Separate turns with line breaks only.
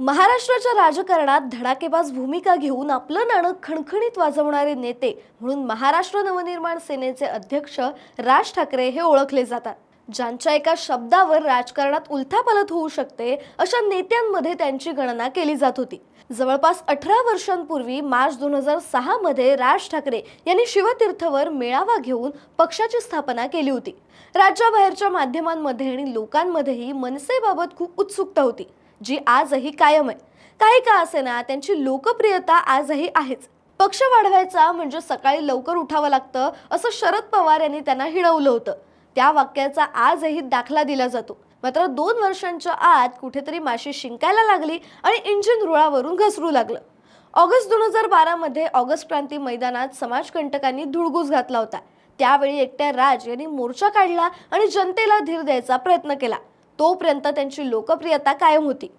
महाराष्ट्राच्या राजकारणात धडाकेबाज भूमिका घेऊन आपलं नाणं खणखणीत वाजवणारे नेते म्हणून महाराष्ट्र नवनिर्माण सेनेचे अध्यक्ष राज ठाकरे हे ओळखले जातात. ज्यांच्या एका शब्दावर राजकारणात उलथापालथ होऊ शकते अशा नेत्यांमध्ये त्यांची गणना केली जात होती. जवळपास अठरा वर्षांपूर्वी मार्च दोन हजार सहा मध्ये राज ठाकरे यांनी शिवतीर्थवर मेळावा घेऊन पक्षाची स्थापना केली होती. राज्याबाहेरच्या माध्यमांमध्ये आणि लोकांमध्येही मनसेबाबत खूप उत्सुकता होती जी आजही कायम आहे. काही का असेना त्यांची लोकप्रियता आजही आहेच. पक्ष वाढवायचा म्हणजे सकाळी लवकर उठावं लागतं असं शरद पवार यांनी त्यांना हिणवलं होतं. त्या वाक्याचा आजही दाखला दिला जातो. मात्र दोन वर्षांच्या आत कुठेतरी माशी शिंकायला लागली आणि इंजिन रुळावरून घसरू लागलं. ऑगस्ट दोन हजार बारामध्ये ऑगस्ट क्रांती मैदानात समाजकंटकांनी धुळगूस घातला होता. त्यावेळी एकट्या राज यांनी मोर्चा काढला आणि जनतेला धीर द्यायचा प्रयत्न केला. तोपर्यंत त्यांची लोकप्रियता कायम होती.